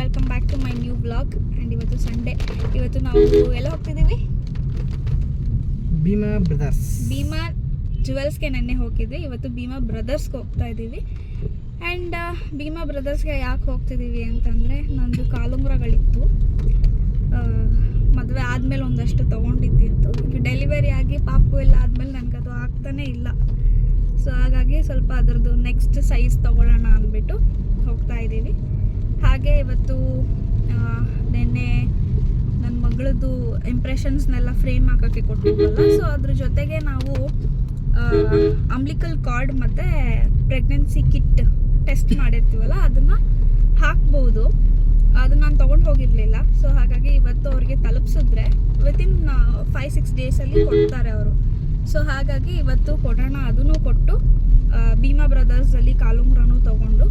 Welcome back to my new blog and ಇವತ್ತು Sunday ಇವತ್ತು ನಾವು ಎಲ್ಲ ಹೋಗ್ತಿದ್ದೀವಿ? ಭೀಮಾ ಬ್ರದರ್ಸ್. ಭೀಮಾ ಜುವೆಲ್ಸ್ಗೆ ನೆನ್ನೆ ಹೋಗಿದ್ವಿ. ಇವತ್ತು ಭೀಮಾ ಬ್ರದರ್ಸ್ಗೆ ಹೋಗ್ತಾ ಇದ್ದೀವಿ. ಆ್ಯಂಡ್ ಭೀಮಾ ಬ್ರದರ್ಸ್ಗೆ ಯಾಕೆ ಹೋಗ್ತಿದ್ದೀವಿ ಅಂತಂದರೆ ನಂದು ಕಾಲುಂಗ್ರಗಳಿತ್ತು ಮದುವೆ ಆದಮೇಲೆ ಒಂದಷ್ಟು ತೊಗೊಂಡಿದ್ದಿತ್ತು. ಡೆಲಿವರಿ ಆಗಿ ಪಾಪು ಎಲ್ಲ ಆದಮೇಲೆ ನನಗದು ಆಗ್ತಾನೇ ಇಲ್ಲ. ಸೊ ಹಾಗಾಗಿ ಸ್ವಲ್ಪ ಅದರದ್ದು ನೆಕ್ಸ್ಟ್ ಸೈಜ್ ತೊಗೊಳ್ಳೋಣ ಅಂದ್ಬಿಟ್ಟು ಹೋಗ್ತಾ ಇದ್ದೀವಿ. ಹಾಗೆ ಇವತ್ತು ನಿನ್ನೆ ನೆನ್ನೆ ಮಗಳದ್ದು ಇಂಪ್ರೆಷನ್ಸ್ನೆಲ್ಲ ಫ್ರೇಮ್ ಹಾಕೋಕ್ಕೆ ಕೊಟ್ಟಿದ್ದಲ್ಲ ಸೊ ಅದ್ರ ಜೊತೆಗೆ ನಾವು ಅಂಬ್ಲಿಕಲ್ ಕಾರ್ಡ್ ಮತ್ತು ಪ್ರೆಗ್ನೆನ್ಸಿ ಕಿಟ್ ಟೆಸ್ಟ್ ಮಾಡಿರ್ತೀವಲ್ಲ, ಅದನ್ನು ಹಾಕ್ಬೋದು. ಅದು ನಾನು ತೊಗೊಂಡು ಹೋಗಿರಲಿಲ್ಲ ಸೊ ಹಾಗಾಗಿ ಇವತ್ತು ಅವ್ರಿಗೆ ತಲುಪಿಸಿದ್ರೆ ವಿತಿನ್ ಫೈವ್ ಸಿಕ್ಸ್ ಡೇಸಲ್ಲಿ ಕೊಡ್ತಾರೆ ಅವರು. ಸೊ ಹಾಗಾಗಿ ಇವತ್ತು ಕೊಡೋಣ, ಅದನ್ನು ಕೊಟ್ಟು ಭೀಮಾ ಬ್ರದರ್ಸಲ್ಲಿ ಕಾಲುಂಗ್ರನೂ ತೊಗೊಂಡು,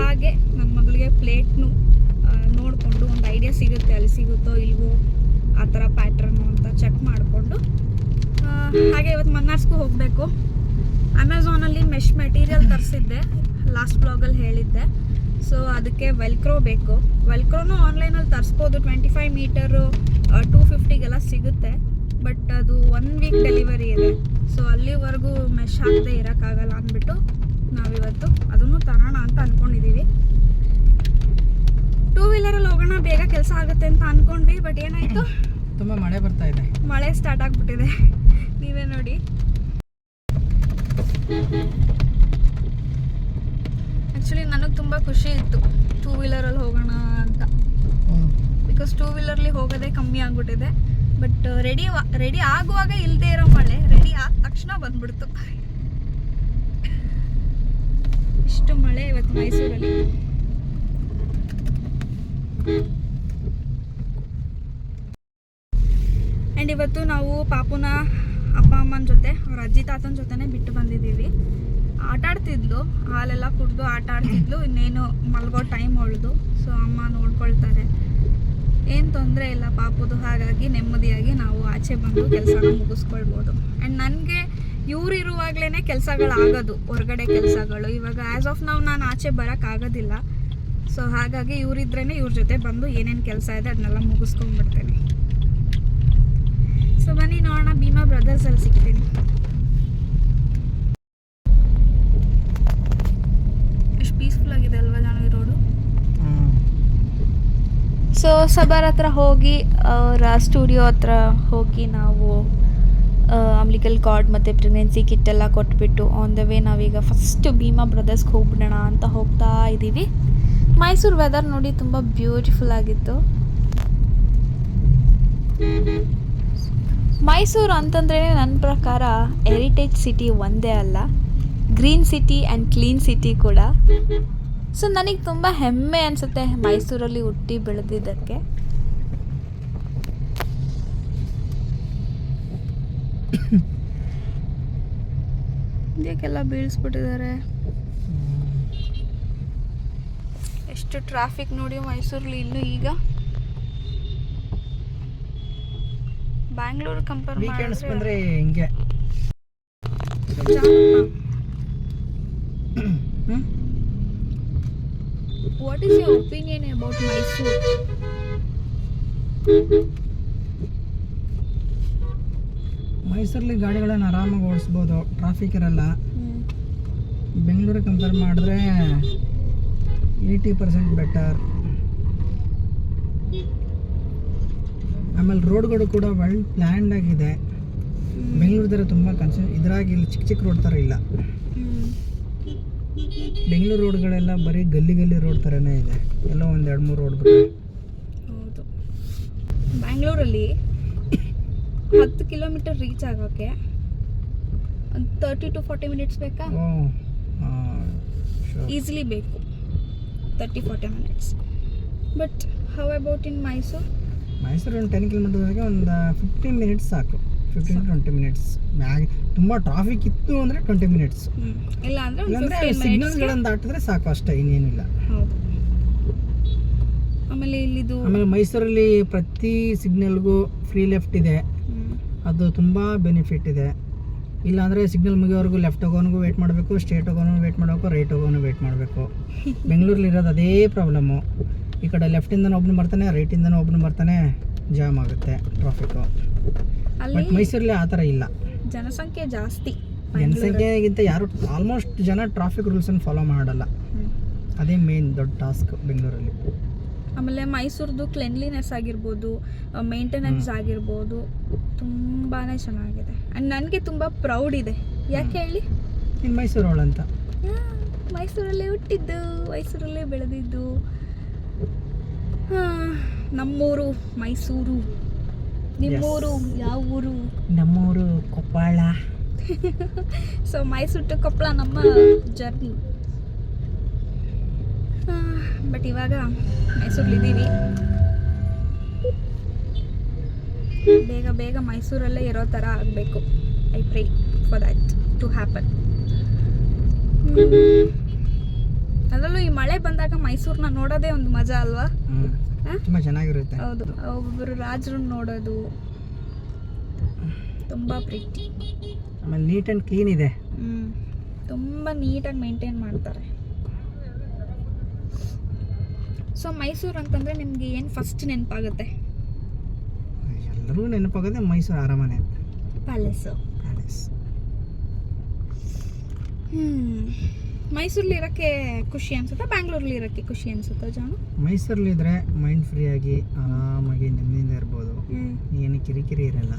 ಹಾಗೆ ನನ್ನ ಮಗಳಿಗೆ ಪ್ಲೇಟ್ನು ನೋಡಿಕೊಂಡು ಒಂದು ಐಡಿಯಾ ಸಿಗುತ್ತೆ, ಅಲ್ಲಿ ಸಿಗುತ್ತೋ ಇಲ್ವೋ, ಆ ಥರ ಪ್ಯಾಟ್ರನ್ನು ಅಂತ ಚೆಕ್ ಮಾಡಿಕೊಂಡು ಹಾಗೆ ಇವತ್ತು ಮನ್ನಾರ್ಸ್ಗೂ ಹೋಗಬೇಕು. ಅಮೆಝಾನಲ್ಲಿ ಮೆಶ್ ಮೆಟೀರಿಯಲ್ ತರಿಸಿದ್ದೆ ಲಾಸ್ಟ್ ಬ್ಲಾಗಲ್ಲಿ ಹೇಳಿದ್ದೆ. ಸೊ ಅದಕ್ಕೆ ವೆಲ್ಕ್ರೋ ಬೇಕು. ವೆಲ್ಕ್ರೋನು ಆನ್ಲೈನಲ್ಲಿ ತರಿಸ್ಬೋದು ಟ್ವೆಂಟಿ ಫೈವ್ ಮೀಟರು ಟೂ ಫಿಫ್ಟಿಗೆಲ್ಲ ಸಿಗುತ್ತೆ. ಬಟ್ ಅದು ಒನ್ ವೀಕ್ ಡೆಲಿವರಿ ಇದೆ. ಸೊ ಅಲ್ಲಿವರೆಗೂ ಮೆಶ್ ಆಗದೆ ಇರೋಕ್ಕಾಗಲ್ಲ ಅಂದ್ಬಿಟ್ಟು ನಾವಿವತ್ತು ಅದನ್ನು ತರೋಣ ಅಂತ ಅಂದ್ಕೊಂಡಿದ್ದೀವಿ ಟೂ ವೀಲರಲ್ಲಿ ಹೋಗೋಣ ಬೇಗ ಕೆಲಸ ಆಗುತ್ತೆ ಅಂತ ಅಂದ್ಕೊಂಡ್ವಿ ಬಟ್ ಏನಾಯಿತು? ತುಂಬ ಮಳೆ ಬರ್ತಾ ಇದೆ. ಮಳೆ ಸ್ಟಾರ್ಟ್ ಆಗಿಬಿಟ್ಟಿದೆ. ನೀವೇ ನೋಡಿ. ಆ್ಯಕ್ಚುಲಿ ನನಗೆ ತುಂಬ ಖುಷಿ ಇತ್ತು ಟೂ ವೀಲರಲ್ಲಿ ಹೋಗೋಣ ಅಂತ. ಬಿಕಾಸ್ ಟೂ ವೀಲರ್ಲಿ ಹೋಗೋದೇ ಕಮ್ಮಿ ಆಗ್ಬಿಟ್ಟಿದೆ. ಬಟ್ ರೆಡಿ ರೆಡಿ ಆಗುವಾಗ ಇಲ್ಲದೆ ಇರೋ ಮಳೆ ರೆಡಿ ಆದ ತಕ್ಷಣ ಬಂದ್ಬಿಡ್ತು. ಇಷ್ಟು ಮಳೆ ಇವತ್ತು ಮೈಸೂರಲ್ಲಿ. ಆ್ಯಂಡ್ ಇವತ್ತು ನಾವು ಪಾಪುನ ಅಪ್ಪ ಅಮ್ಮನ ಜೊತೆ, ಅವ್ರ ಅಜ್ಜಿ ತಾತನ ಜೊತೆನೇ ಬಿಟ್ಟು ಬಂದಿದ್ದೀವಿ. ಆಟ ಆಡ್ತಿದ್ಲು, ಹಾಲೆಲ್ಲ ಕುಡಿದು ಆಟ ಆಡ್ತಿದ್ಲು, ಇನ್ನೇನು ಮಲ್ಗೋ ಟೈಮ್ ಅವಳ್ದು ಸೊ ಅಮ್ಮ ನೋಡ್ಕೊಳ್ತಾರೆ. ಏನು ತೊಂದರೆ ಇಲ್ಲ ಪಾಪದು, ಹಾಗಾಗಿ ನೆಮ್ಮದಿಯಾಗಿ ನಾವು ಆಚೆ ಬಂದು ಕೆಲಸನ ಮುಗಿಸ್ಕೊಳ್ಬೋದು. ಆ್ಯಂಡ್ ನನಗೆ ಇವ್ರು ಇರುವಾಗಲೇ ಕೆಲಸಗಳಾಗೋದು, ಹೊರಗಡೆ ಕೆಲಸಗಳು. ಇವಾಗ ಆ್ಯಸ್ ಆಫ್ ನಾವು ನಾನು ಆಚೆ ಬರೋಕ್ಕಾಗೋದಿಲ್ಲ. ಸೊ ಹಾಗಾಗಿ ಇವರಿದ್ರೇ ಇವ್ರ ಜೊತೆ ಬಂದು ಏನೇನು ಕೆಲಸ ಇದೆ ಅದನ್ನೆಲ್ಲ ಮುಗಿಸ್ಕೊಂಡ್ಬಿಡ್ತೇನೆ. ಸೊ ಬನ್ನಿ ನೋಡೋಣ ಭೀಮಾ ಬ್ರದರ್ಸ್ ಅಲ್ಲಿ ಸಿಗ್ತೀನಿ ಎಷ್ಟು ಪೀಸ್ಫುಲ್ ಆಗಿದೆ ಅಲ್ವಾ ನಾನು ಈ ರೋಡು ಸೊ ಸಬಾರ್ ಹತ್ರ ಹೋಗಿ ಅವರ ಸ್ಟುಡಿಯೋ ಹತ್ರ ಹೋಗಿ ನಾವು ಅಮ್ಲಿಕಲ್ ಕಾರ್ಡ್ ಮತ್ತು ಪ್ರೆಗ್ನೆನ್ಸಿ ಕಿಟ್ ಎಲ್ಲ ಕೊಟ್ಬಿಟ್ಟು ಆನ್ ದ ವೇ ನಾವೀಗ ಫಸ್ಟ್ ಭೀಮಾ ಬ್ರದರ್ಸ್ಗೆ ಹೋಗ್ಬಿಡೋಣ ಅಂತ ಹೋಗ್ತಾ ಇದ್ದೀವಿ ಮೈಸೂರು ವೆದರ್ ನೋಡಿ ತುಂಬ ಬ್ಯೂಟಿಫುಲ್ ಆಗಿತ್ತು. ಮೈಸೂರು ಅಂತಂದ್ರೆ ನನ್ನ ಪ್ರಕಾರ ಹೆರಿಟೇಜ್ ಸಿಟಿ ಒಂದೇ ಅಲ್ಲ. Green city and clean city ಕೂಡ. ಸೊ ನನಗೆ ತುಂಬ ಹೆಮ್ಮೆ ಅನಿಸುತ್ತೆ ಮೈಸೂರಲ್ಲಿ ಹುಟ್ಟಿ ಬೆಳೆದಿದ್ದಕ್ಕೆ. ಇದಕ್ಕೆಲ್ಲ ಬೀಳಿಸ್ಬಿಟ್ಟಿದ್ದಾರೆ. ಎಷ್ಟು ಟ್ರಾಫಿಕ್ ನೋಡಿ ಮೈಸೂರಲ್ಲಿ ಇನ್ನು ಈಗ. ಬ್ಯಾಂಗ್ಳೂರು ಕಂಪೇರ್ ವೀಕೆಂಡ್ಸ್ ಬಂದರೆ ಹಿಂಗೆ. ಹ್ಮ್? What your opinion about Mysore? Mysuru ಮೈಸೂರಲ್ಲಿ ಗಾಡಿಗಳನ್ನು ಆರಾಮಾಗಿ ಓಡಿಸ್ಬೋದು. ಟ್ರಾಫಿಕ್ ಇರಲ್ಲ. ಬೆಂಗಳೂರಿಗೆ ಕಂಪೇರ್ ಮಾಡಿದ್ರೆ ಏಯ್ಟಿ ಪರ್ಸೆಂಟ್ ಬೆಟರ್ ಆಮೇಲೆ ರೋಡ್ಗಳು ಕೂಡ ವೆಲ್ ಪ್ಲ್ಯಾಂಡ್ ಆಗಿದೆ. ಬೆಂಗಳೂರು ಥರ ತುಂಬ ಕನ್ಸ ಇದ್ರಾಗಿ ಚಿಕ್ಕ ಚಿಕ್ಕ ರೋಡ್ ಥರ ಇಲ್ಲ. ಬೆಂಗಳೂರು ರೋಡ್ಗಳೆಲ್ಲ ಬರೀ ಗಲ್ಲಿ ಗಲ್ಲಿ ರೋಡ್ ಥರನೇ ಇದೆ. ಎಲ್ಲ ಒಂದು ಎರಡು ಮೂರು ರೋಡ್ ಬಿಟ್ಟು ಹೌದು. ಬ್ಯಾಂಗ್ಳೂರಲ್ಲಿ ಹತ್ತು ಕಿಲೋಮೀಟರ್ ರೀಚ್ ಆಗೋಕ್ಕೆ ಒಂದು ತರ್ಟಿ ಟು ಫಾರ್ಟಿ ಮಿನಿಟ್ಸ್ ಬೇಕಾ? ಈಸಿಲಿ ಬೇಕು. Thirty forty minutes but how about in Mysuru Mysuru ಒಂದು ಟೆನ್ ಕಿಲೋಮೀಟರ್ವರೆಗೆ ಒಂದು ಫಿಫ್ಟೀನ್ ಮಿನಿಟ್ಸ್ ಸಾಕು. ಫಿಫ್ಟೀನ್ ಟ್ವೆಂಟಿ ಮಿನಿಟ್ಸ್ ಮ್ಯಾಗ್ ತುಂಬ ಟ್ರಾಫಿಕ್ ಇತ್ತು ಅಂದರೆ ಟ್ವೆಂಟಿ ಮಿನಿಟ್ಸ್ ಇಲ್ಲ ಅಂದರೆ ಇಲ್ಲಾಂದರೆ ಸಿಗ್ನಲ್ಗಳನ್ನು ದಾಟಿದ್ರೆ ಸಾಕು ಅಷ್ಟೇ ಇನ್ನೇನಿಲ್ಲ ಆಮೇಲೆ ಇಲ್ಲಿದು ಆಮೇಲೆ ಮೈಸೂರಲ್ಲಿ ಪ್ರತಿ ಸಿಗ್ನಲ್ಗೂ ಫ್ರೀ ಲೆಫ್ಟ್ ಇದೆ. ಅದು ತುಂಬ ಬೆನಿಫಿಟ್ ಇದೆ. ಇಲ್ಲಾಂದರೆ ಸಿಗ್ನಲ್ ಮುಗಿಯೋವರೆಗೂ ಲೆಫ್ಟ್ ಹೋಗೋನಿಗೂ ವೇಟ್ ಮಾಡಬೇಕು ಸ್ಟ್ರೇಟ್ ಹೋಗೋನು ವೇಟ್ ಮಾಡಬೇಕು ರೈಟ್ ಹೋಗೋನು ವೇಟ್ ಮಾಡಬೇಕು. ಬೆಂಗಳೂರಲ್ಲಿ ಇರೋದು ಅದೇ ಪ್ರಾಬ್ಲಮ್ಮು ಈ ಕಡೆ ಲೆಫ್ಟಿಂದನೂ ಒಬ್ಬನು ಬರ್ತಾನೆ ರೈಟಿಂದನೂ ಒಬ್ಬನು ಬರ್ತಾನೆ ಜಾಮ್ ಆಗುತ್ತೆ ಟ್ರಾಫಿಕ್ಕು ಬಟ್ ಮೈಸೂರಲ್ಲಿ ಆ ಥರ ಇಲ್ಲ. ಜನಸಂಖ್ಯೆ ಜಾಸ್ತಿ ಜನಸಂಖ್ಯೆಗಿಂತ ಯಾರು ಆಲ್ಮೋಸ್ಟ್ ಜನ ಟ್ರಾಫಿಕ್ ರೂಲ್ಸನ್ನು ಫಾಲೋ ಮಾಡಲ್ಲ. ಅದೇ ಮೇನ್ ದೊಡ್ಡ ಟಾಸ್ಕ್ ಬೆಂಗಳೂರಲ್ಲಿ. ಆಮೇಲೆ ಮೈಸೂರ್ದು ಕ್ಲೆನ್ಲಿನೆಸ್ ಆಗಿರ್ಬೋದು ಮೇಂಟೆನೆನ್ಸ್ ಆಗಿರ್ಬೋದು ತುಂಬಾ ಚೆನ್ನಾಗಿದೆ. ಆ್ಯಂಡ್ ನನಗೆ ತುಂಬ ಪ್ರೌಡ್ ಇದೆ. ಯಾಕೆ ಹೇಳಿ? ಇನ್ನು ಮೈಸೂರು ಅವಳಂತ ಮೈಸೂರಲ್ಲೇ ಹುಟ್ಟಿದ್ದು ಮೈಸೂರಲ್ಲೇ ಬೆಳೆದಿದ್ದು. ನಮ್ಮೂರು ಮೈಸೂರು. ನಿಮ್ಮೂರು ಯಾವ ಊರು? ನಮ್ಮೂರು ಕೊಪ್ಪಳ. ಸೊ ಮೈಸೂರು ಟು ಕೊಪ್ಪಳ ನಮ್ಮ ಜರ್ನಿ ಬಟ್ ಇವಾಗ ಮೈಸೂರಲ್ಲಿದ್ದೀವಿ ಬೇಗ ಬೇಗ ಮೈಸೂರಲ್ಲೇ ಇರೋ ಥರ ಆಗಬೇಕು. I pray for that to happen ಅದರಲ್ಲೂ ಈ ಮಳೆ ಬಂದಾಗ ಮೈಸೂರನ್ನ ನೋಡೋದೇ ಒಂದು ಮಜಾ ಅಲ್ವಾ? ತುಂಬ ಚೆನ್ನಾಗಿರುತ್ತೆ. ಹೌದು. ಒಬ್ಬೊಬ್ಬರು ರಾಜರು ನೋಡೋದು ತುಂಬ ಪ್ರೀತಿ. ಆಮೇಲೆ ನೀಟ್ ಆ್ಯಂಡ್ ಕ್ಲೀನ್ ಇದೆ. ತುಂಬಾ ತುಂಬ ನೀಟಾಗಿ ಮೇಂಟೈನ್ ಮಾಡ್ತಾರೆ. ಸೊ ಮೈಸೂರು ಅಂತಂದರೆ ನಿಮಗೆ ಏನು ಫಸ್ಟ್ ನೆನಪಾಗುತ್ತೆ? ಎಲ್ಲರೂ ನೆನಪಾಗುತ್ತೆ ಮೈಸೂರು ಅರಮನೆ. ಪ್ಯಾಲೇಸು ಪ್ಯಾಲೇಸ್ ಹ್ಞೂ ಮೈಸೂರಲ್ಲಿ ಇರೋಕ್ಕೆ ಖುಷಿ ಅನ್ಸುತ್ತಾ? ಬ್ಯಾಂಗ್ಳೂರಲ್ಲಿ ಇರೋಕ್ಕೆ ಖುಷಿ ಅನ್ಸುತ್ತಾ ಜಾನು? ಮೈಸೂರಲ್ಲಿದ್ದರೆ ಮೈಂಡ್ ಫ್ರೀ ಆಗಿ ಆರಾಮಾಗಿ ನೆಮ್ಮದಿಯಿಂದ ಇರ್ಬೋದು. ಏನು ಕಿರಿಕಿರಿ ಇರಲ್ಲ.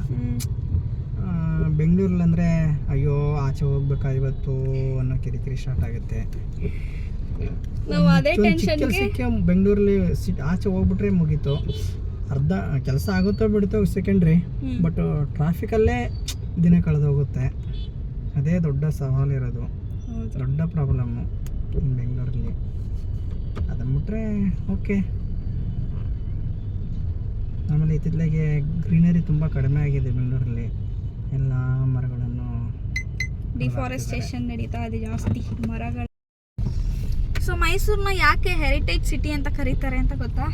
ಬೆಂಗಳೂರಲ್ಲಂದರೆ ಅಯ್ಯೋ ಆಚೆ ಹೋಗ್ಬೇಕಾ ಇವತ್ತು ಅನ್ನೋ ಕಿರಿಕಿರಿ ಸ್ಟಾರ್ಟ್ ಆಗುತ್ತೆ. ನಾವು ಅದೇ ಟೆನ್ಷನ್ಗೆ ಬೆಂಗಳೂರಲ್ಲಿ ಆಚೆ ಹೋಗ್ಬಿಟ್ರೆ ಮುಗೀತು. ಅರ್ಧ ಕೆಲಸ ಆಗುತ್ತೋ ಬಿಡುತ್ತೋ ಸೆಕೆಂಡ್ರಿ. ಬಟ್ ಟ್ರಾಫಿಕಲ್ಲೇ ದಿನ ಕಳೆದೋಗುತ್ತೆ. ಅದೇ ದೊಡ್ಡ ಸವಾಲಿರೋದು ಹೌದು ದೊಡ್ಡ ಪ್ರಾಬ್ಲಮ್ಮು ಬೆಂಗಳೂರಲ್ಲಿ. ಅದನ್ನ ಬಿಟ್ಟರೆ ಓಕೆ ಆಮೇಲೆ ಇತ್ತಿತ್ತಲಾಗೆ ಗ್ರೀನರಿ ತುಂಬ ಕಡಿಮೆ ಆಗಿದೆ ಬೆಂಗಳೂರಲ್ಲಿ. ಎಲ್ಲ ಮರಗಳನ್ನು ಡಿಫಾರೆಸ್ಟೇಷನ್ ನಡೀತಾ ಇದೆ ಜಾಸ್ತಿ ಮರಗಳು. ಸೊ ಮೈಸೂರನ್ನ ಯಾಕೆ ಹೆರಿಟೇಜ್ ಸಿಟಿ ಅಂತ ಕರೀತಾರೆ ಅಂತ ಗೊತ್ತಾ?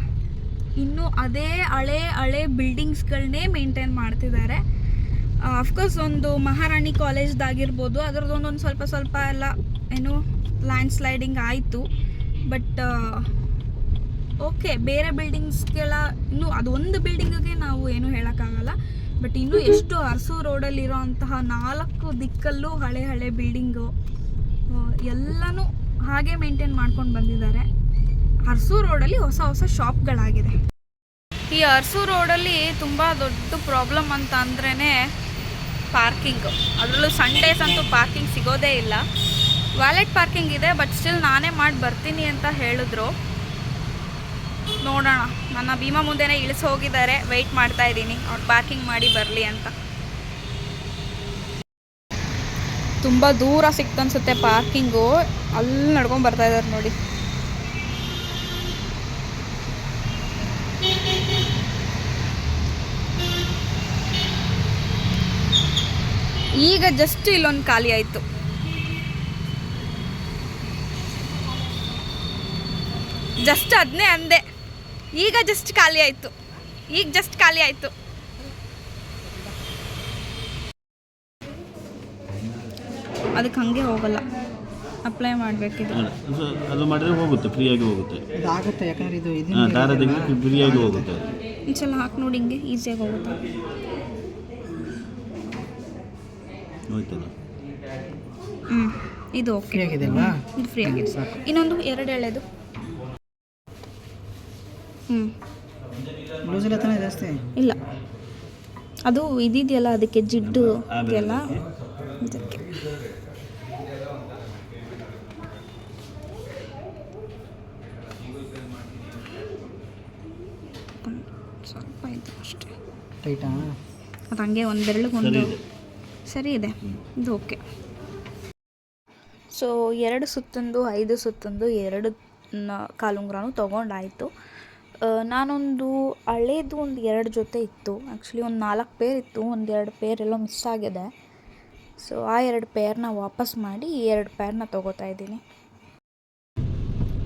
ಇನ್ನೂ ಅದೇ ಹಳೆ ಹಳೆ ಬಿಲ್ಡಿಂಗ್ಸ್ಗಳನ್ನೇ ಮೇಂಟೈನ್ ಮಾಡ್ತಿದ್ದಾರೆ. ಅಫ್ಕೋರ್ಸ್ ಒಂದು ಮಹಾರಾಣಿ ಕಾಲೇಜ್ದಾಗಿರ್ಬೋದು. ಅದರದ್ದು ಒಂದೊಂದು ಸ್ವಲ್ಪ ಸ್ವಲ್ಪ ಎಲ್ಲ ಏನು ಲ್ಯಾಂಡ್ ಸ್ಲೈಡಿಂಗ್ ಆಯಿತು ಬಟ್ ಓಕೆ ಬೇರೆ ಬಿಲ್ಡಿಂಗ್ಸ್ಗೆಲ್ಲ ಇನ್ನೂ ಅದೊಂದು ಬಿಲ್ಡಿಂಗಿಗೆ ನಾವು ಏನು ಹೇಳೋಕ್ಕಾಗಲ್ಲ. ಬಟ್ ಇನ್ನೂ ಎಷ್ಟು ಅರಸು ರೋಡಲ್ಲಿರೋ ಅಂತಹ ನಾಲ್ಕು ದಿಕ್ಕಲ್ಲೂ ಹಳೆ ಹಳೆ ಬಿಲ್ಡಿಂಗು ಎಲ್ಲನೂ ಹಾಗೆ ಮೇಂಟೈನ್ ಮಾಡ್ಕೊಂಡು ಬಂದಿದ್ದಾರೆ. ಅರಸು ರೋಡಲ್ಲಿ ಹೊಸ ಹೊಸ ಶಾಪ್ಗಳಾಗಿದೆ ಈ ಅರಸು ರೋಡಲ್ಲಿ ತುಂಬ ದೊಡ್ಡ ಪ್ರಾಬ್ಲಮ್ ಅಂತ ಅಂದ್ರೇ ಪಾರ್ಕಿಂಗ್. ಅದರಲ್ಲೂ ಸಂಡೇಸ್ ಅಂತೂ ಪಾರ್ಕಿಂಗ್ ಸಿಗೋದೇ ಇಲ್ಲ. ವ್ಯಾಲೆಟ್ ಪಾರ್ಕಿಂಗ್ ಇದೆ ಬಟ್ ಸ್ಟಿಲ್ ನಾನೇ ಮಾಡಿ ಬರ್ತೀನಿ ಅಂತ ಹೇಳಿದ್ರು. ನೋಡೋಣ. ನನ್ನ ಭೀಮಾ ಮುಂದೆನೇ ಇಳಿಸಿ ಹೋಗಿದ್ದಾರೆ. ವೆಯ್ಟ್ ಮಾಡ್ತಾ ಇದ್ದೀನಿ. ಅವ್ರು ಪಾರ್ಕಿಂಗ್ ಮಾಡಿ ಬರಲಿ ಅಂತ. ತುಂಬ ದೂರ ಸಿಕ್ತನ್ಸುತ್ತೆ ಪಾರ್ಕಿಂಗು ಅಲ್ಲಿ ನಡ್ಕೊಂಡು ಬರ್ತಾ ಇದ್ದಾರೆ ನೋಡಿ. ಈಗ ಜಸ್ಟ್ ಇಲ್ಲೊಂದು ಖಾಲಿ ಆಯಿತು. ಜಸ್ಟ್ ಅದನ್ನೇ ಅಂದೆ. ಈಗ ಜಸ್ಟ್ ಖಾಲಿ ಆಯಿತು. ಈಗ ಜಸ್ಟ್ ಖಾಲಿ ಆಯಿತು. ಅದಕ್ಕೆ ಹಂಗೆ ಹೋಗಲ್ಲ. ಅಪ್ಲೈ ಮಾಡಬೇಕಿದೆ. ಅದು ಅದು ಮಾಡಿದ್ರೆ ಹೋಗುತ್ತೆ ಫ್ರೀಯಾಗಿ ಹೋಗುತ್ತೆ. ಇದಾಗುತ್ತೆ ಯಾಕಂದ್ರೆ ಇದು ಹಾಂ ಇದನ್ನ ದಾರ ತೆಗೆದು ಫ್ರೀಯಾಗಿ ಹೋಗುತ್ತೆ. ಒಂದ್ಸಲ ಹಾಕಿ ನೋಡಿ ಹಿಂಗೆ ಈಸಿಯಾಗಿ ಹೋಗುತ್ತೆ. ಹೋಯ್ತದ ಹ್ಞೂ ಇದು ಓಕೆ ಫ್ರೀ ಆಗಿದೆ ಅಲ್ವಾ ಇದು ಫ್ರೀ ಆಗಿದೆ. ಸಾಕು. ಇನ್ನೊಂದು ಎರಡು ಎಳೆದು. ಹ್ಞೂ ಲೂಸ್ ಇಲ್ಲ ತಾನೇ ಜಾಸ್ತಿ? ಇಲ್ಲ. ಅದು ಇದಿದೆಯಲ್ಲ ಅದಕ್ಕೆ ಜಿಡ್ಡು ಇದೆಯಲ್ಲ? ಇದಕ್ಕೆ. ಒಂದ್ ಸ್ವಲ್ಪ ಇದು ಅಷ್ಟೇ. ಟೈಟಾ ಅದು ಹಂಗೆ ಒಂದೆರಳಿಗೆ ಒಂದು ಸರಿ ಇದೆ. ಸರಿ ಇದೆ. ಇದು ಓಕೆ. ಸೊ ಎರಡು ಸುತ್ತಂದು ಐದು ಸುತ್ತಂದು ಎರಡು ನ- ಕಾಲುಂಗ್ರನೂ ತೊಗೊಂಡಾಯಿತು. ನಾನೊಂದು ಹಳೇದು ಒಂದು ಎರಡು ಜೊತೆ ಇತ್ತು. ಆ್ಯಕ್ಚುಲಿ ಒಂದು ನಾಲ್ಕು ಪೇರ್ ಇತ್ತು. ಒಂದು ಎರಡು ಪೇರ್ ಎಲ್ಲೋ ಮಿಸ್ ಆಗಿದೆ. ಸೊ ಆ ಎರಡು ಪೇರ್ನ ವಾಪಸ್ ಮಾಡಿ ಈ ಎರಡು ಪೇರ್ನ ತೊಗೋತಾ ಇದ್ದೀನಿ.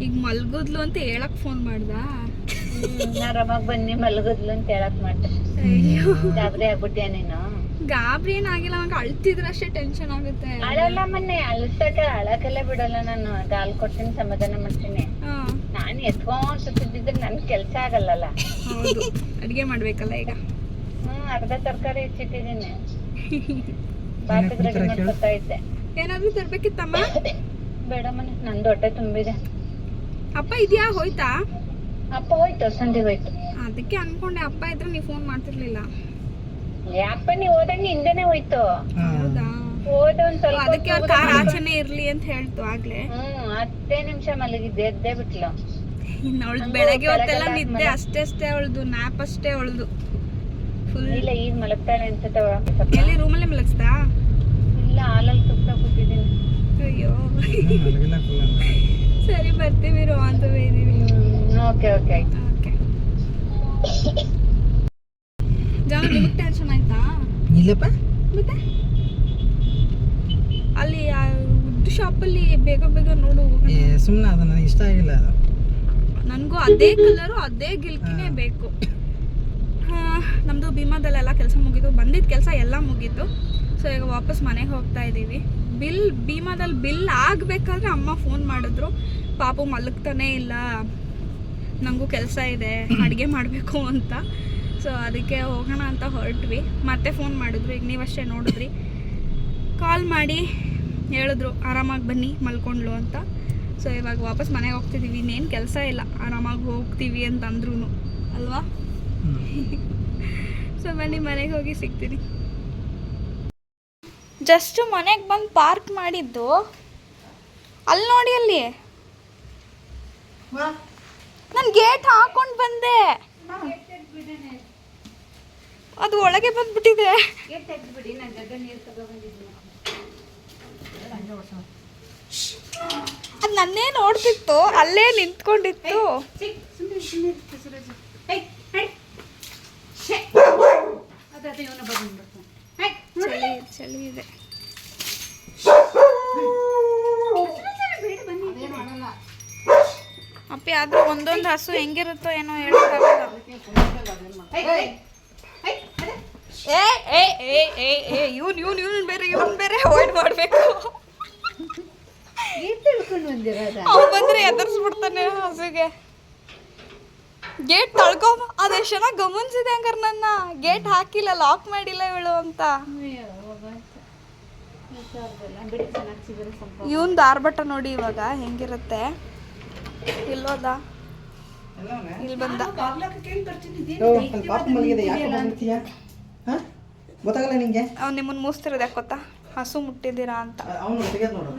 ಈಗ ಮಲ್ಗೋದ್ಲು ಅಂತ ಹೇಳಕ್ ಫೋನ್ ಮಾಡ್ದಾ? ಆರಾಮಾಗಿ ಬನ್ನಿ ಮಲಗಿದ್ಲು ಅಂತ ಹೇಳಕ್ ಮಾಡ್ದೆ. ಆಗ್ಬಿಟ್ಟೆ ನೀನು? ಗಾಬರಿ ಏನಾಗಿಲ್ಲ ನಂಗೆ ಅಳ್ತಿದ್ರೆ ಅಷ್ಟೇ ಟೆನ್ಷನ್ ಆಗುತ್ತೆ. ಅಳಲ್ಲ ಮೊನ್ನೆ ಅಳಿಸ್ದಾಗ ಅಳಕ್ಕೆಲ್ಲ ಬಿಡಲ್ಲ ನಾನು ಗಾಲ್ ಕೊಟ್ಟಿನ ಸಮಾಧಾನ ಮಾಡ್ತೀನಿ. ಹಾಂ. ನಾನು ಎತ್ಕೊಂಡ್ ಸುತ್ತಿದ್ರೆ ನನ್ ಕೆಲ್ಸ ಆಗಲ್ಲಲ್ಲ. ಹೌದು ಅಡಿಗೆ ಮಾಡ್ಬೇಕಲ್ಲ ಈಗ. ಹ್ಮ್ ಅರ್ಧ ತರಕಾರಿ ಹೆಚ್ಚಿಟ್ಟಿದೀನಿ ಬಾತಿಗೆ ರೆಡಿ ಮಾಡ್ಕೊತಾ ಇದ್ದೆ ಏನಾದ್ರೂ ತರ್ಬೇಕಿತ್ತಮ್ಮ? ಬೇಡ ಮನೆ ನಂದು ಹೊಟ್ಟೆ ತುಂಬಿದೆ. ಅಪ್ಪ ಇದ್ಯಾ? ಹೋಯ್ತಾ? ಅಪ್ಪ ಹೋಯ್ತು ಸಂಜೆ ಹೋಯ್ತು. ಅದಕ್ಕೆ ಅನ್ಕೊಂಡೆ ಅಪ್ಪ ಇದ್ರೆ ನೀವು ಫೋನ್ ಮಾಡ್ತಿರ್ಲಿಲ್ಲ. ಯಾಪ ನೀವ್ ಹೋದಂಗೆ ಹಿಂದೆನೆ ಹೋಯ್ತು. ಹೌದಾ? ಹೋದ ಒಂದ್ ಸ್ವಲ್ಪ ಅದಕ್ಕೆ ಅವ್ರ ಕಾರ್ ಆಚೆನೆ ಇರ್ಲಿ ಅಂತ ಹೇಳ್ತು ಆಗ್ಲೇ. ಹ್ಮ್ ಹತ್ತೇ ನಿಮಿಷ ಮಲಗಿದ್ದೆ ಎದ್ದೇ ಬಿಟ್ಲು. ಇನ್ನು ಅವಳು ಹಂಗೂ ಬೆಳಗ್ಗೆ ಹೊತ್ತೆಲ್ಲ ನಿದ್ದೆ ಅಷ್ಟೇ ಅಷ್ಟೇ ಅವಳದು ನ್ಯಾಪ್ ಅಷ್ಟೇ ಅವಳದು. ಫುಲ್ ಇಲ್ಲ ಈಗ ಮಲಗ್ತಾಳೆ ಅನ್ಸುತ್ತೆ. ಎಲ್ಲಿ ರೂಮಲ್ಲೇ ಮಲಗಿಸ್ತಾ? ಇಲ್ಲ ಹಾಲಲ್ಲಿ ತುಪ್ಪ ಕೂತಿದ್ದೀನಿ. ಅಯ್ಯೋ. ಫುಲ್ ಸರಿ ಬರ್ತೀವಿ ರೋ ಅಂತ ಇದೀವಿ ಓಕೆ ಓಕೆ ಆಯ್ತು. ಓಕೆ ಜಾನ ನಿಮಗೆ ಟೆನ್ಷನ್ ಆಯ್ತಾ ಇಲ್ಲಪ್ಪ? ಮತ್ತೆ? ಅಲ್ಲಿ ವುಡ್ ಶಾಪಲ್ಲಿ ಬೇಗ ಬೇಗ ನೋಡು ಸುಮ್ಮನೆ ಅದು ನನಗೆ ಇಷ್ಟ ಆಗಿಲ್ಲ ಅದು. ನನಗೂ ಅದೇ ಕಲರು ಅದೇ ಗಿಲ್ಕಿನೇ ಬೇಕು. ಹಾ, ನಮ್ದು ಭೀಮಾದಲ್ಲೆಲ್ಲ ಕೆಲಸ ಮುಗೀತು. ಬಂದಿದ್ದ ಕೆಲಸ ಎಲ್ಲ ಮುಗೀತು. ಸೊ ಈಗ ವಾಪಸ್ ಮನೆಗೆ ಹೋಗ್ತಾ ಇದ್ದೀವಿ ಬಿಲ್ ಭೀಮಾದಲ್ಲಿ ಬಿಲ್ ಆಗಬೇಕಾದ್ರೆ ಅಮ್ಮ ಫೋನ್ ಮಾಡಿದ್ರು. ಪಾಪು ಮಲಗ್ತಾನೇ ಇಲ್ಲ. ನನಗೂ ಕೆಲಸ ಇದೆ. ಅಡುಗೆ ಮಾಡಬೇಕು ಅಂತ. ಸೊ ಅದಕ್ಕೆ ಹೋಗೋಣ ಅಂತ ಹೊರಟ್ವಿ. ಮತ್ತೆ ಫೋನ್ ಮಾಡಿದ್ರು. ಈಗ ನೀವಷ್ಟೇ ನೋಡಿದ್ರಿ. ಕಾಲ್ ಮಾಡಿ ಹೇಳಿದ್ರು ಆರಾಮಾಗಿ ಬನ್ನಿ ಮಲ್ಕೊಂಡ್ಲು ಅಂತ. ಸೊ ಇವಾಗ ವಾಪಸ್ ಮನೆಗೆ ಹೋಗ್ತಿದ್ದೀವಿ ಇನ್ನೇನು ಕೆಲಸ ಇಲ್ಲ. ಆರಾಮಾಗಿ ಹೋಗ್ತೀವಿ ಅಂತ ಅಂದ್ರೂ ಅಲ್ವಾ ಸೊ ಬನ್ನಿ ಮನೆಗೆ ಹೋಗಿ ಸಿಗ್ತೀನಿ. ಜಸ್ಟ್ ಮನೆಗೆ ಬಂದು ಪಾರ್ಕ್ ಮಾಡಿದ್ದು. ಅಲ್ಲಿ ನೋಡಿ ಅಲ್ಲಿ. ನಾನು ಗೇಟ್ ಹಾಕೊಂಡು ಬಂದೆ. ಅದು ಒಳಗೆ ಬಂದ್ಬಿಟ್ಟಿದೆ. ಅದು ನನ್ನೇ ನೋಡ್ತಿತ್ತು ಅಲ್ಲೇ ನಿಂತ್ಕೊಂಡಿತ್ತು. ಚಳಿ ಚಳಿ ಇದೆ. ಅಪ್ಪಿ ಆದ್ರೂ ಒಂದೊಂದು ಹಸು ಹೆಂಗಿರುತ್ತೋ ಏನೋ ಹೇಳಕ್ಕಾಗಲ್ಲ ಏ ಏ ಏ ಏ ಏ ಇವ್ನು ಇವ್ನು ಇವ್ನು ಬೇರೆ ಇವ್ನು ಬೇರೆ ಅವಾಯ್ಡ್ ಮಾಡಬೇಕು. ಅವ್ನು ಬಂದ್ರೆ ಎದುರಿಸ್ಬಿಡ್ತಾನೆ ಹಸುಗೆ. ಗೇಟ್ ತಳ್ಕೊ ಅದೆಷ್ಟು ಚೆನ್ನಾಗಿ ಗಮನಿಸಿದೆ ಹಂಗಾರೆ ನನ್ನ. ಗೇಟ್ ಹಾಕಿಲ್ಲ ಲಾಕ್ ಮಾಡಿಲ್ಲ ಇವಳು ಅಂತ. ಇವನ್ ಆರ್ಭಟ ನೋಡಿ ಇವಾಗ ಹೆಂಗಿರುತ್ತೆ. ಇಲ್ಲೋದ. ಇಲ್ಲಿ ಬಂದ. ಓ, ಅಲ್ಲಿ ಪಾಪ ಮಲಗಿದೆ. ಯಾಕೆ ಮಲಗ್ತೀಯ ಹಾಂ? ಗೊತ್ತಾಗಲ್ಲ ನಿಂಗೆ? ಅವ್ನು ನಿಮ್ಮನ್ನ ಮೂಸ್ತಿರೋದು ಯಾಕೊತ್ತಾ ಹಸು ಮುಟ್ಟಿದ್ದೀರಾ ಅಂತ. ಅವನು ತೆಗೆದು ನೋಡು.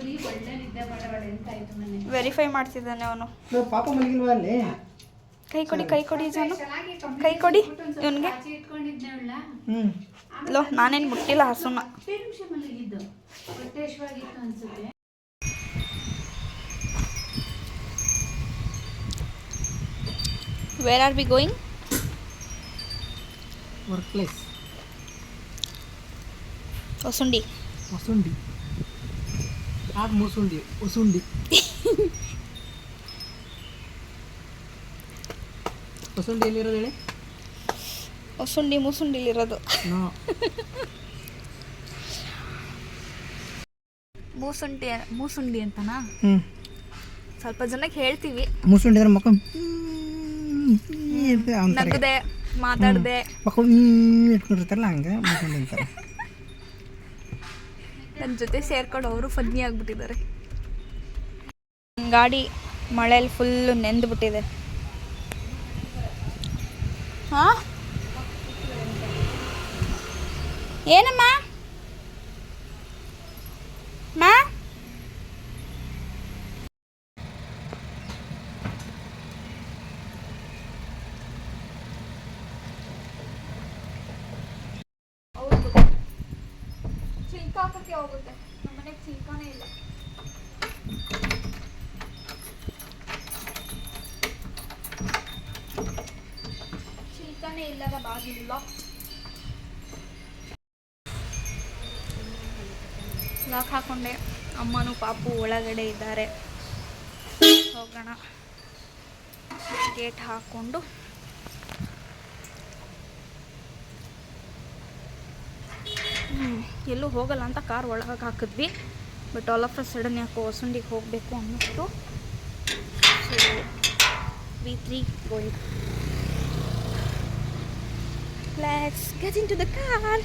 ವೆರಿಫೈ ಮಾಡ್ತಿದ್ದಾನೆ ಅವನು. ಪಾಪ ಮಲಗಿಲ್ವಾ ಅಲ್ಲಿ? ಕೈ ಕೊಡಿ ಕೈ ಕೊಡಿ ಜಾನು. ಕೈ ಕೊಡಿ ಇವನಿಗೆ. ಹ್ಞೂ ಲೋ ನಾನೇನು ಮುಟ್ಟಿಲ್ಲ ಹಸುನ. Where are we going work place ಹೊಸುಂಡಿ ಮುಸುಂಡಿ ಆಗ ಮುಸುಂಡಿ ಉಸುಂಡಿ ಉಸುಂಡಿ ಎಲ್ಲಿರೋದು ಹೇಳಿ? ಹೊಸುಂಡಿ ಮೂಸುಂಡಿಲಿರೋದು ಮೂಸುಂಡಿ ಮೂಸುಂಡಿ ಅಂತನಾ? ಸ್ವಲ್ಪ ಜನಕ್ಕೆ ಹೇಳ್ತೀವಿ. ಮುಸುಂಡಿ ಅಂದ್ರೆ ಮಕ್ಕ ನಗದೆ ಮಾತಾಡ್ದೆ. ಮಕ್ಕಳು ಇಟ್ಕೊಂಡಿರ್ತಾರಲ್ಲ ಹಂಗೆ ನನ್ನ ಜೊತೆ ಸೇರ್ಕೊಂಡು ಅವರು ಫನ್ನಿ ಆಗ್ಬಿಟ್ಟಿದ್ದಾರೆ. ಗಾಡಿ ಮಳೆಯಲ್ಲಿ ಫುಲ್ಲು ನೆಂದ್ಬಿಟ್ಟಿದೆ ಬಿಟ್ಟಿದೆ. ಏನಮ್ಮ ಮಾ ಹೌದು ಚಿಲ್ಕ ಹೋಗುತ್ತೆ. ನಮ್ಮ ಮನೆಗೆ ಚಿಲ್ಕಾನೇ ಇಲ್ಲ. ಚಿಲ್ಕಾನೇ ಇಲ್ಲದ ಬಾಗಿಲು. ಲಾಕ್ ಲಾಕ್ ಹಾಕೊಂಡೆ. ಅಮ್ಮನೂ ಪಾಪು ಒಳಗಡೆ ಇದ್ದಾರೆ. ಹೋಗೋಣ. ಗೇಟ್ ಹಾಕ್ಕೊಂಡು ಎಲ್ಲೂ ಹೋಗಲ್ಲ ಅಂತ ಕಾರ್ ಒಳಗೆ ಹಾಕಿದ್ವಿ. But all of a sudden ಯಾಕೋ ಹೊಸಂಡಿಗೆ ಹೋಗಬೇಕು ಅನ್ನಿಸ್ತು. So we three going let's get in to the car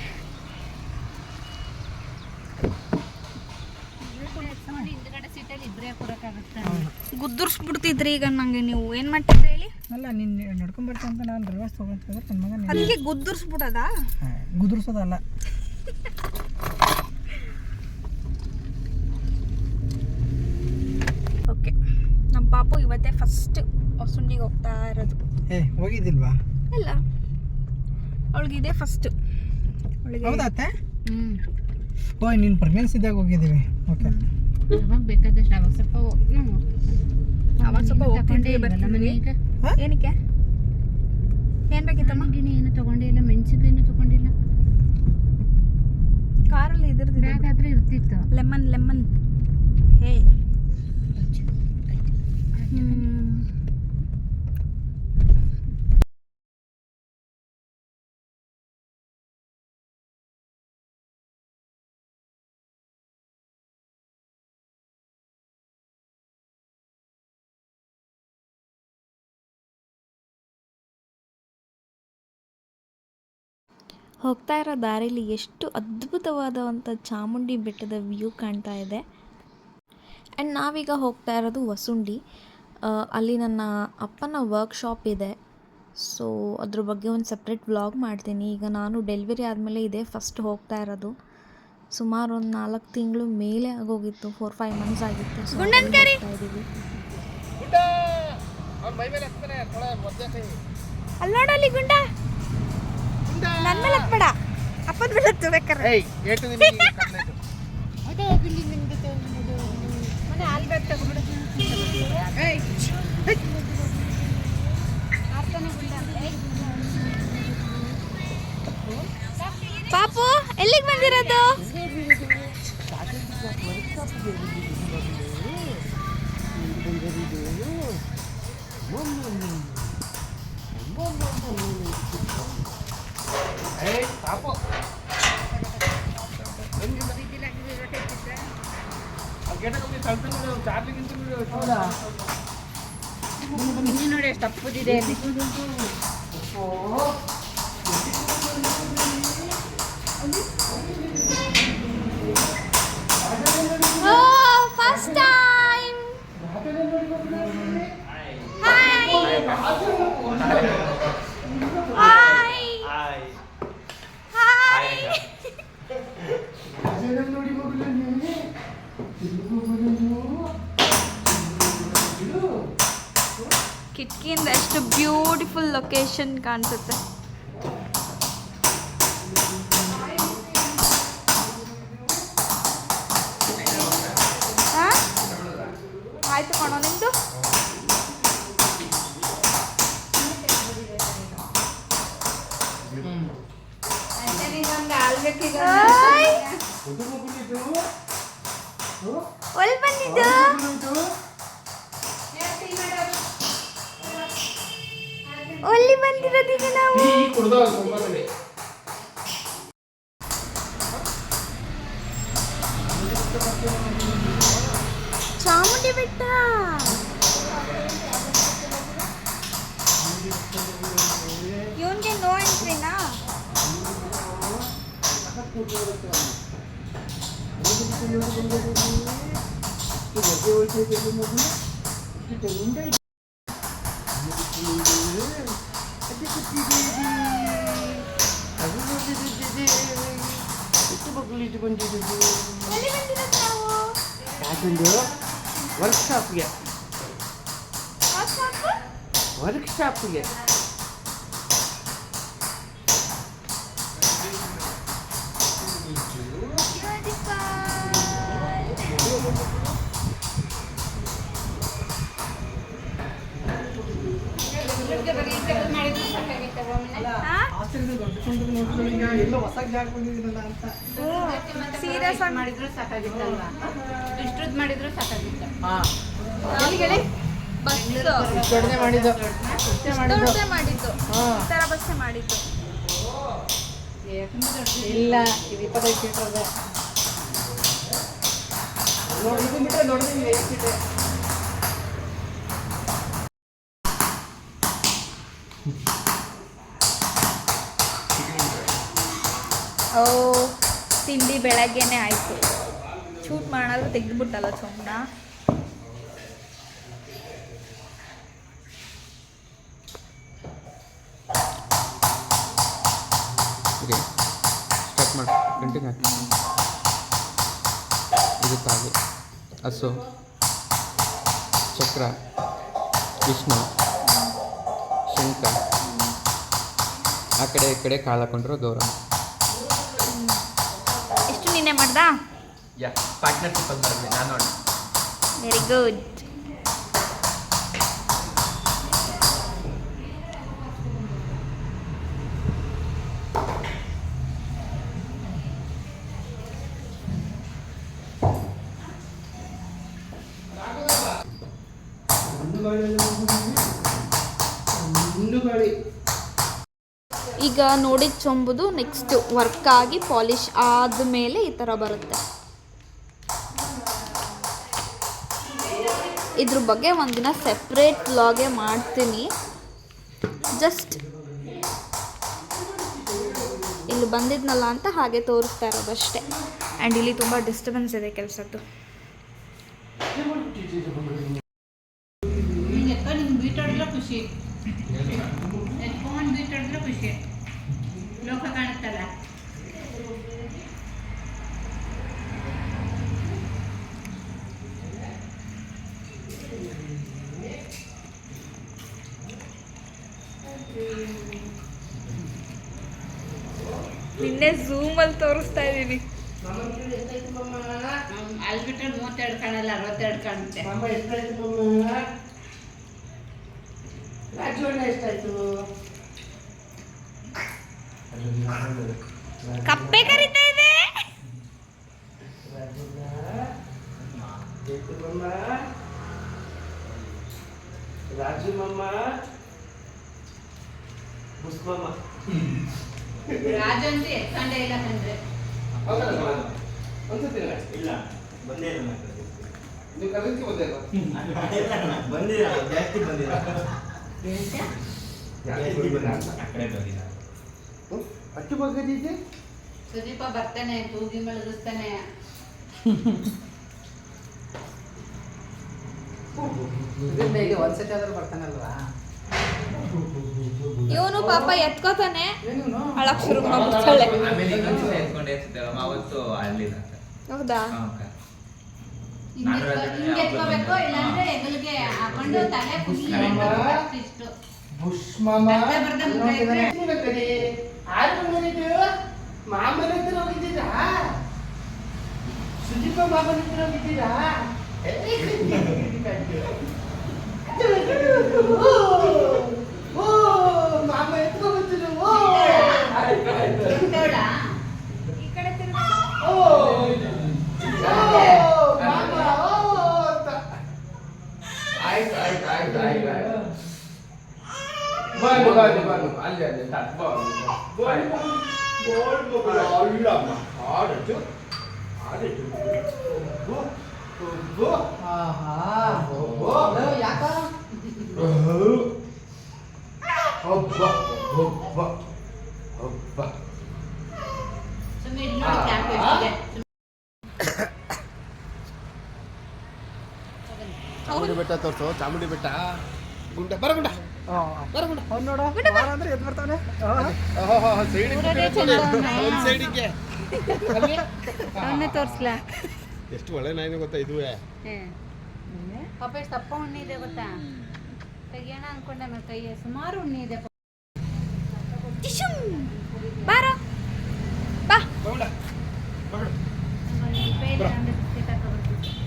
ಗುದ್ದುರ್ಸ್ಬಿಡ್ತಿದ್ರಿ ಈಗ ನಂಗೆ ನೀವು. ಏನು ಮಾಡ್ತಿದ್ರಿ ಹೇಳಿ? ಅಲ್ಲ ನಿನ್ನ ನಡ್ಕೊಂಬರ್ತೀನಿ ಅಂತ ನಾನು ರಿವರ್ಸ್ ತೊಗೊಂತಿದ್ರೆ ನನ್ನ ಮಗ ಗುದ್ದುರ್ಸ್ಬಿಡೋದಾ? ಹಾ, ಗುದ್ರಿಸೋದಲ್ಲ ಓಕೆ ನಮ್ಮ ಪಾಪು ಇವತ್ತೇ ಫಸ್ಟ್ ಹೊಸುಂಡಿಗೆ ಹೋಗ್ತಾ ಇರೋದು. ಏ ಹೋಗಿದ್ದಿಲ್ವಾ? ಇಲ್ಲ. ಅವಳಿಗಿದೆ ಫಸ್ಟ್ ಅವಳಿಗೆ ಹೌದಾ ಅತ್ತೆ? ಹ್ಮ್. ಓಯ್ ನೀನು ಪ್ರೆಗ್ನೆನ್ಸಿ ಇದ್ದಾಗ ಹೋಗಿದ್ದೀವಿ. ಓಕೆ ಅವಾಗ ಬೇಕಾದಷ್ಟು ಅವಾಗ ಸ್ವಲ್ಪ ಅವಾಗ ಸ್ವಲ್ಪ ತಗೊಂಡೇ ಬರ್ತೀನಿ ಮನೆಗೆ? ಏನಕ್ಕೆ? ಏನು ಬೇಕಿತ್ತಮ್ಮ? ಗಿಣಿ ಏನು ತೊಗೊಂಡಿಲ್ಲ ಮೆಣಸಿನ್ಕಾಯಿನೂ ತಗೊಂಡಿಲ್ಲ. ಕಾರಲ್ಲಿ ಇದ್ರದ್ದು ಬ್ಯಾಗ್ ಆದ್ರೆ ಇರ್ತಿತ್ತು. Lemon lemon. ಹೇ. ಹೋಗ್ತಾ ಇರೋ ದಾರಿಲಿ ಎಷ್ಟು ಅದ್ಭುತವಾದಂಥ ಚಾಮುಂಡಿ ಬೆಟ್ಟದ ವ್ಯೂ ಕಾಣ್ತಾ ಇದೆ. ಆ್ಯಂಡ್ ನಾವೀಗ ಹೋಗ್ತಾ ಇರೋದು ವಸುಂಡಿ. ಅಲ್ಲಿ ನನ್ನ ಅಪ್ಪನ ವರ್ಕ್ಶಾಪ್ ಇದೆ. ಸೊ ಅದ್ರ ಬಗ್ಗೆ ಒಂದು ಸಪ್ರೇಟ್ ವ್ಲಾಗ್ ಮಾಡ್ತೀನಿ. ಈಗ ನಾನು ಡೆಲಿವರಿ ಆದಮೇಲೆ ಇದೇ ಫಸ್ಟ್ ಹೋಗ್ತಾ ಇರೋದು. ಸುಮಾರು ಒಂದು ನಾಲ್ಕು ತಿಂಗಳು ಮೇಲೆ ಆಗೋಗಿತ್ತು. ಫೋರ್ ಫೈವ್ ಮಂತ್ಸ್ ಆಗಿತ್ತು. ಇದ್ದೀವಿ ಅಲ್ಲಿ ನೋಡಲ್ಲಿ ಗುಂಡ. ನನ್ನ ಮೇಲೆ ಬೇಡ. ಅಪ್ಪನ ಮೇಲೆ ಹತ್ತು ಬೇಕಾರೆ ಮನೆ ಹಾಲು ಬ್ಯಾಗ್ ತಗೊಂಡ್ಬಿಡು ಪಾಪು ಎಲ್ಲಿಗೆ ಬಂದಿರೋದು? ಇಲ್ಲಿ ನೋಡಿ ಎಷ್ಟು ತಪ್ಪದಿದೆ ಅಲ್ಲಿ ಫಸ್ಟ್ ಟೈಮ್ ಹಾಯ್ ಹಾಯ್ ಕಿಟಕಿಯಿಂದ ಎಷ್ಟು ಬ್ಯೂಟಿಫುಲ್ ಲೊಕೇಶನ್ ಕಾಣಿಸುತ್ತೆ. ಹಾ? ಆಯ್ತು ಕಣೋ ನಿಮ್ದು? ಹಾಯ್. ಒಲ್ ಬಂದಿದ್ದು? ಒಲ್ಲಿ ಬಂದಿರೋದೀಗ ನಾವು. ಚಾಮುಂಡಿ ಬೆಟ್ಟ. ಇವನ್ಗೆ ನೋ? ಎಂಟ್ರಿನಾ ಎಲ್ಲಿ ಬಂದಿರೋದು ನಾವು ವರ್ಕ್ಶಾಪ್ಗೆ ವರ್ಕ್ಶಾಪ್ ವರ್ಕ್ಶಾಪ್ಗೆ ಎಲ್ಲೋ ಹೊಸ ಜಾಗ ಬಂದಿದ್ದೀನಲ್ಲ ಅಂತ. ಸೀರಿಯಸ್ ಆಗಿ ಮಾಡಿದ್ರು ಸಾಕಾಗಿತ್ತಲ್ವಾ? ಮಾಡಿದ್ರು ಸಾಕಾಗಿತ್ತು. ಬಸ್. ದೊಡ್ಡದೆ ಮಾಡಿದ್ದು. ದೊಡ್ಡದೇ ಮಾಡಿದ್ದು. ಬಸ್ಸೇ ಇಲ್ಲ ಇದು ಇಪ್ಪತ್ತೈದು ನೋಡಿ ಇದು ಬಿಟ್ಟರೆ ಎಷ್ಟು ಸೀಟೆ ಓ, ತಿಂಡಿ ಬೆಳಗ್ಗೆನೆ ಆಯಿತು. ಶೂಟ್ ಮಾಡೋದು ತೆಗೆದ್ಬಿಟ್ಟಲ್ಲ ಸುಮ್ಮನ ಸ್ಟಾರ್ಟ್ ಮಾಡಿ. ಹಸು, ಚಕ್ರ, ವಿಷ್ಣು ಶಂಕ ಆ ಕಡೆ ಈ ಕಡೆ ಕಾಳು ಹಾಕೊಂಡ್ರು ಗೌರವ. ಎಷ್ಟು ಮಾಡ್ದಾ? ಯಾ ಪಾರ್ಟ್ನರ್ಶಿಪ್ ಅಂತ ನಾನು ವೆರಿ ಗುಡ್ ಈಗ ನೋಡಿದ ಚೊಂಬುದು ನೆಕ್ಸ್ಟ್ ವರ್ಕ್ ಆಗಿ ಪಾಲಿಶ್ ಆದಮೇಲೆ ಈ ಥರ ಬರುತ್ತೆ. ಇದ್ರ ಬಗ್ಗೆ ಒಂದಿನ ಸೆಪ್ರೇಟ್ ವ್ಲಾಗೇ ಮಾಡ್ತೀನಿ. ಜಸ್ಟ್ ಇಲ್ಲಿ ಬಂದಿದ್ನಲ್ಲ ಅಂತ ಹಾಗೆ ತೋರಿಸ್ತಾ ಇರೋದಷ್ಟೇ ಆ್ಯಂಡ್ ಇಲ್ಲಿ ತುಂಬ ಡಿಸ್ಟರ್ಬೆನ್ಸ್ ಇದೆ ಕೆಲಸದ್ದು. ಖುಷಿ. ಖುಷಿ. ನಿನ್ನೆ ಅಲ್ಲಿ ತೋರಿಸ್ತಾ ಇದ್ದೀನಿ ಅಲ್ಲಿ ಬಿಟ್ಟರೆ ಮೂವತ್ತೆರಡು ಕಾಣಲ್ಲ ಅರವತ್ತೆರಡು ಕಾಣುತ್ತೆ ಕಪ್ಪೆ ಕರಿತಾ ಇದೆ ರಾಜು ಮಮ್ಮ ಪುಷ್ಪಮ್ಮ ರಾಜಂತೂ ಎತ್ಕೊಂಡೇ ಇಲ್ಲ ಕಂಡ್ರೆ ಇಲ್ಲ ಬಂದೇ ಇಲ್ಲ ನೀವು ಕರೆನ್ಸಿ ಬಂದಿಲ್ಲ ಬಂದಿರ? ಜಾಸ್ತಿ ಬಂದಿರ? ಅಷ್ಟು ಬಗ್ಗದಿದ್ದೆ ಸುದೀಪ ಬರ್ತಾನೆ ತೂಗಿ ಮಲಗಿಸ್ತಾನೆ. ಒಂದ್ಸತಿ ಆದ್ರೂ ಬರ್ತಾನಲ್ವಾ? ಇವನು ಪಾಪ ಎತ್ಕೋತಾನೆ. ಅಳಕ್ ಶುರು ಹೌದಾ? ಹಾಂ ಅಕ್ಕ. ಹಿಂಗೆ ಎತ್ಕೊ- ಹಿಂಗೆ ಎತ್ಕೋಬೇಕು ಇಲ್ಲಾಂದ್ರೆ ಹೆಗಲಿಗೆ ಹಾಕೊಂಡು ತಲೆ ಫುಲ್ ಇಷ್ಟು. ಮಾಮನ ಹತ್ರ ಹೋಗಿದ್ದೀರಾ? ಸುದೀಪ ಮಾಮನ ಹತ್ರ ಹೋಗಿದ್ದೀರಾ? ಓ ಮಾಮ ಎತ್ಕೊಂಡ್ಬರ್ತೀನಿ ಓ ಎಂತವಳ? ಈ ಕಡೆ ತಿರುಗಿ ಓ ಮಾಮ ಓ ಅಂತ ಆಯ್ತು ಆಯ್ತು ಆಯ್ತು ಆಯ್ತು ಆಯ್ತು ಬನ್ನಿ ಬನ್ನಿ ಬನ್ನಿ ಅಲ್ಲಿ ಅಲ್ಲಿ ತಟ್ ಬಾ. ಯಾಕ ಸುಮ್ನೆ ಇಲ್ಲಿ ನೋಡಿ ಕ್ಯಾಪ್ ಎಷ್ಟಿದೆ. ಚಾಮುಂಡಿ ಬೆಟ್ಟ ತೋರ್ಸು ಚಾಮುಂಡಿ ಬೆಟ್ಟ ಗುಂಡ. ಬರ ಗುಂಡ. ಅವ್ನು ನೋಡು. ವಾರ ಅಂದ್ರೆ ಎದ್ದು ಬರ್ತಾನೆ. ಸೈಡಿಗೆ ಅವನ್ನೇ ತೋರ್ಸ್ಲಾ. ಎಷ್ಟು ಒಳ್ಳೆ ನಾಯಿನ ಗೊತ್ತಾ ಇದುವೆ? ಪಾಪ ಎಷ್ಟು ಗೊತ್ತಾ? ತೆಗಿಯೋಣ ಅನ್ಕೊಂಡೆ ನನ್ನ ಸುಮಾರು ಉಣ್ಣಿ ಇದೆ ಟಿಶುಮ್ ಬಾರೋ. ಬಾ.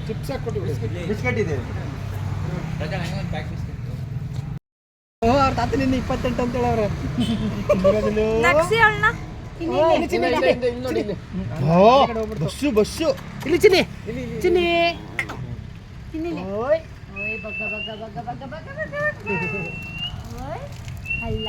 ಚಿಪ್ಸ್ ಹಾಕ್ಕೊಟ್ಟು ಬಿಸ್ಕೆಟ್ ಇದೆ. ಅವ್ರ ತಾತನಿಂದ ಇಪ್ಪತ್ತೆಂಟು ಅಂತ ಹೇಳವ್ರೆ. ನಗ್ಸಿ ಅವಳನ್ನ. Bus bus. ಇಲ್ಲಿ ಚಿನ್ನಿ. ಚಿನ್ನಿ. ಅಲ್ಲ.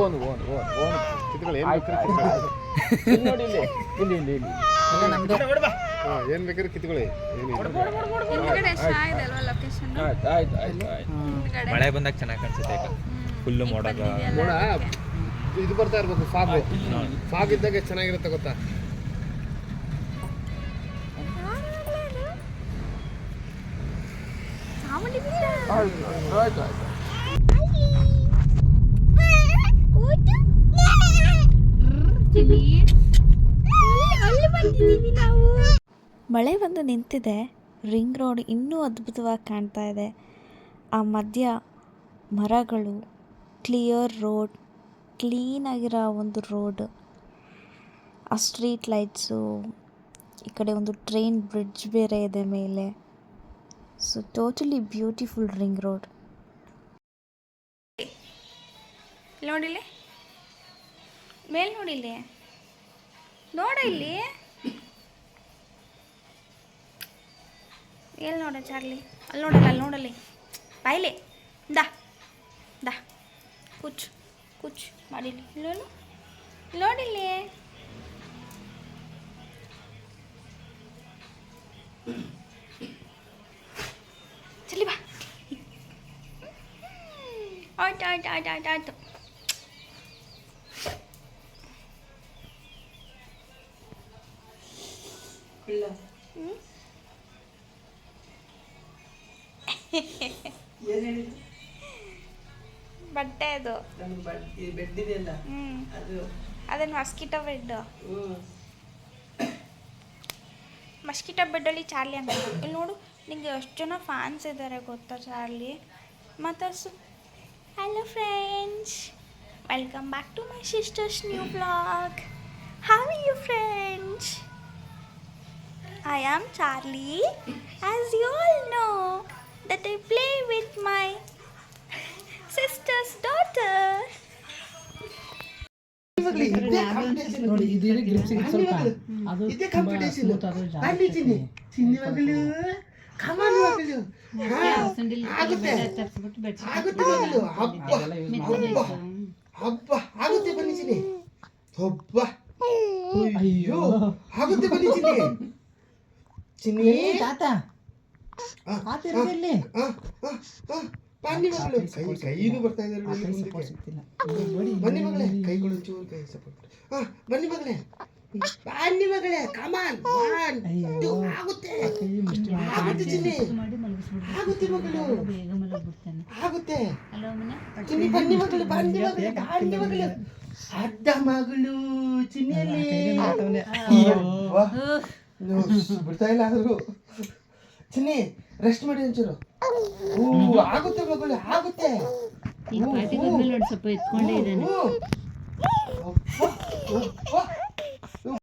Own own own own. ಕಿತ್ಕೊಳ್ಳಿ ಏನು ಬೇಕಾದ್ರೆ ನೋಡಿ ಇಲ್ಲಿ ಇಲ್ಲಿ ಇಲ್ಲಿ ಇಲ್ಲಿ. ಎಲ್ಲ ನಮ್ದು. ಹಾಂ ಏನು ಬೇಕಾದ್ರೆ ಕಿತ್ಕೊಳ್ಳಿ. ಆಯ್ತು ಆಯ್ತು. ಆಯ್ತು ಆಯ್ತು ಹಿಂದ್ಗಡೆ. ಮಳೆ ಬಂದಾಗ ಚೆನ್ನಾಗಿ ಕಾಣಿಸುತ್ತೆ ಈಗ. ಫುಲ್ಲು ಮೋಡ ಇದು ಬರ್ತಾ ಇರ್ಬೇಕು ಫಾಗು ಫಾಗ್ ಇದ್ದಾಗ ಚೆನ್ನಾಗಿರುತ್ತೆ ಗೊತ್ತಾ? ಮಳೆ ಬಂದು ನಿಂತಿದೆ. ರಿಂಗ್ ರೋಡ್ ಇನ್ನೂ ಅದ್ಭುತವಾಗಿ ಕಾಣ್ತಾ ಇದೆ. ಆ ಮಧ್ಯ ಮರಗಳು ಕ್ಲಿಯರ್ ರೋಡ್ ಕ್ಲೀನಾಗಿರೋ ಒಂದು ರೋಡ್ ಆ ಸ್ಟ್ರೀಟ್ ಲೈಟ್ಸು ಈ ಕಡೆ ಒಂದು ಟ್ರೈನ್ ಬ್ರಿಡ್ಜ್ ಬೇರೆ ಇದೆ ಮೇಲೆ. So totally beautiful ring road ನೋಡಿಲ್ಲಿ ಮೇಲ್ ನೋಡಿಲ್ಲಿ ನೋಡ ಇಲ್ಲಿ. ಎಲ್ಲಿ ನೋಡ ಚಾರ್ಲಿ. ಅಲ್ಲಿ ನೋಡಲ್ಲ, ಅಲ್ಲಿ ನೋಡಲ್ಲಿ. ಬಾಯ್ಲಿ. ದಾ. ದಾ. ಕುಚ್, ಕೂಚ್ ಮಾಡಿಲಿ ಇಲ್ಲೋನು ನೋಡಿಲ್ಲಿ ಚಲಿ ಬಾ. ಆಯ್ತು ಆಯ್ತು ಆಯ್ತು ಆಯ್ತು ಆಯ್ತು. ಹ್ಞೂ ಏನು ಹೇಳಿದ್ರು ಬಟ್ಟೆ ಅದು. ನಮ್ಗೆ ಬಡ್ ಬೆಡ್ ಇದೆಯಲ್ಲ ಹ್ಞೂ ಅದು. ಮಸ್ಕಿಟಾ ಮಸ್ಕಿಟೋ ಬೆಡ್ ಅಲ್ಲಿ ಮಸ್ಕಿಟೋ ಬೆಡ್ಡಲ್ಲಿ ಚಾರ್ಲಿ ಅಂತ ಇಲ್ಲಿ ನೋಡು ನಿಂಗೆ ಎಷ್ಟು ಜನ ಫ್ಯಾನ್ಸ್ ಇದ್ದಾರೆ ಗೊತ್ತಾ Charlie? ಮಾತಾಡ್ಸು hello friends welcome back to my sister's new blog how you friends I am Charlie as you all know that I play with my sister's daughter ನೋಡಿ ಇದೇನು ಗ್ರಿಪ್ ಸಿಗುತ್ತೆ ಸ್ವಲ್ಪ. ಅದು ತುಂಬಾ ಸ್ಮೂತ್ ಅದು ಜಾಸ್ತಿ ಚಿನ್ನಿ ಮಗಳು ಕಮಾನ್ ಮಗಳು ಆಗುತ್ತೆ. ಆಗುತ್ತೆ ಮಗಳು ಹಬ್ಬ. ಅದೆಲ್ಲ ಯೂಸ್ ಮಾಡಿ ಹಬ್ಬ. ಆಗುತ್ತೆ ಬನ್ನಿ ಚಿನ್ನಿ. ಹಬ್ಬ. ಅಯ್ಯೋ. ಆಗುತ್ತೆ ಬನ್ನಿ ಚಿನ್ನಿ. ಚಿನ್ನಿ? ತಾತ. ಆ, ಆ, ಆ, ಆ, ಬನ್ನಿ ಮಗಳು ಕೈ ಕೈನು ಬರ್ತಾ ಇದ್ದಾರೆ ಆ ಬನ್ನಿ ಮಗಳೇ ಕೈಗಳು ಚೂರು ಕೈ ಸಪೋರ್ಟ್. ಹಾ ಬನ್ನಿ ಮಗಳೇ. ಬನ್ನಿ ಮಗಳೇ ಕಮಾನ್ ಒನ್. ಟೂ ಆಗುತ್ತೆ. ಕೈ ಮುಷ್ಟಿ ಆಗುತ್ತೆ ಚಿನ್ನಿ. ಆಗುತ್ತೆ ಮಗಳು. ಆಗುತ್ತೆ. ಚಿನ್ನಿ ಬನ್ನಿ ಮಗಳು ಬನ್ನಿ ಮಗಳು ಬನ್ನಿ ಮಗಳು. ಅಡ್ಡ ಮಗಳು ಚಿನ್ನಿಯಲ್ಲಿ. ಬಿಡ್ತಾ ಇಲ್ಲ ಆದ್ರೂ. ಚಿನ್ನಿ ರೆಸ್ಟ್ ಮಾಡಿ ಒಂಚೂರು. ಹೂ ಆಗುತ್ತೆ ಮಗಳು ಆಗುತ್ತೆ. ಈ ನೋಡಿ ಸ್ವಲ್ಪ ಎತ್ಕೊಂಡೇ ಇದ್ದಾನೆ.